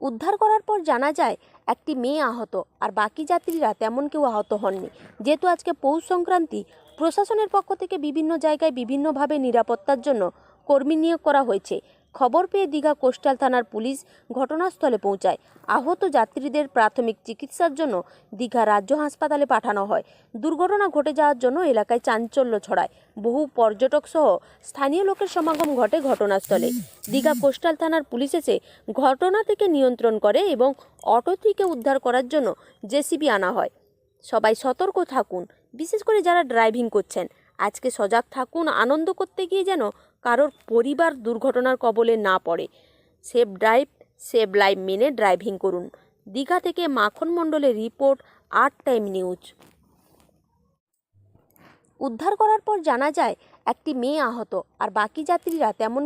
উদ্ধার করার পর জানা যায়, একটি মেয়ে আহত, আর বাকি যাত্রীরা তেমন কেউ আহত হননি। যেহেতু আজকে পৌষ সংক্রান্তি, প্রশাসনের পক্ষ থেকে বিভিন্ন জায়গায় বিভিন্নভাবে নিরাপত্তার জন্য কর্মী নিয়োগ করা হয়েছে। খবর পেয়ে দীঘা কোস্টাল থানার পুলিশ ঘটনাস্থলে পৌঁছায়। আহত যাত্রীদের প্রাথমিক চিকিৎসার জন্য দীঘা রাজ্য হাসপাতালে পাঠানো হয়। দুর্ঘটনা ঘটে যাওয়ার জন্য এলাকায় চাঞ্চল্য ছড়ায়। বহু পর্যটক সহ স্থানীয় লোকের সমাগম ঘটে ঘটনাস্থলে। দীঘা কোস্টাল থানার পুলিশ এসে ঘটনা থেকে নিয়ন্ত্রণ করে এবং অটোটিকে উদ্ধার করার জন্য জেসিবি আনা হয়। সবাই সতর্ক থাকুন। বিশেষ করে যারা ড্রাইভিং করছেন। আজকে সজাগ থাকুন, আনন্দ করতে গিয়ে যেন কারোর পরিবার দুর্ঘটনার কবলে না পড়ে। সেফ ড্রাইভ সেভ লাইভ মেনে ড্রাইভিং করুন। দীঘা থেকে মাখন মণ্ডলের রিপোর্ট, আট টাইম নিউজ। উদ্ধার করার পর জানা যায়, একটি মেয়ে আহত, আর বাকি যাত্রীরা তেমন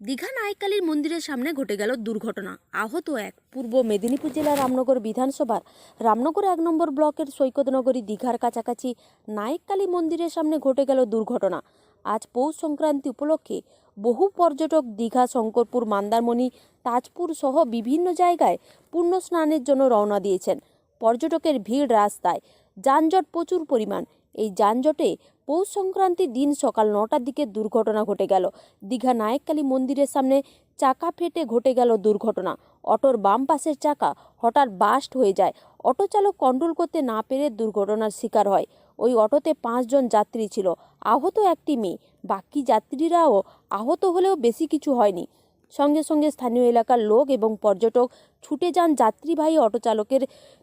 দীঘা নায়কালীর মন্দিরের সামনে ঘটে গেল দুর্ঘটনা। আহত এক, পূর্ব মেদিনীপুর জেলার রামনগর বিধানসভার। রামনগর এক নম্বর ব্লকের সৈকতনগরী দীঘার কাছাকাছি নায়ককালী মন্দিরের সামনে ঘটে গেল দুর্ঘটনা। আজ পৌষ সংক্রান্তি উপলক্ষে বহু পর্যটক দীঘা, শঙ্করপুর, মান্দারমণি, তাজপুর সহ বিভিন্ন জায়গায় পূর্ণ স্নানের জন্য রওনা দিয়েছেন। পর্যটকের ভিড় রাস্তায়। যানজট প্রচুর পরিমাণ। এই যানজটে পৌষ সংক্রান্তির দিন সকাল নটার দিকে দুর্ঘটনা ঘটে গেল। দীঘা নায়ককালী মন্দিরের সামনে চাকা ফেটে ঘটে গেল দুর্ঘটনা। অটোর বাম পাশের চাকা হঠাৎ বাস্ট হয়ে যায়। অটো চালক কন্ট্রোল করতে না পেরে দুর্ঘটনার শিকার হয়। ওই অটোতে পাঁচজন যাত্রী ছিল। আহত একটি মেয়ে। বাকি যাত্রীরাও আহত হলেও বেশি কিছু হয়নি। সঙ্গে সঙ্গে স্থানীয় এলাকার লোক এবং পর্যটক ছুটে যান যাত্রীবাহী অটো চালকের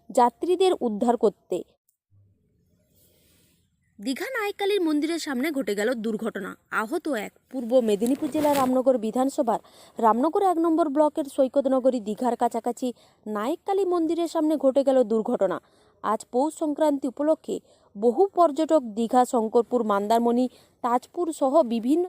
যাত্রীদের উদ্ধার করতে। দীঘা নায়ককালীর মন্দিরের সামনে ঘটে গেল দুর্ঘটনা। আহত এক। পূর্ব মেদিনীপুর জেলার রামনগর বিধানসভার রামনগর এক নম্বর ব্লকের সৈকতনগরী দীঘার কাছাকাছি নায়ককালী মন্দিরের সামনে ঘটে গেল দুর্ঘটনা। আজ পৌষ সংক্রান্তি উপলক্ষে বহু পর্যটক দীঘা, শঙ্করপুর, মান্দারমণি, তাজপুর সহ বিভিন্ন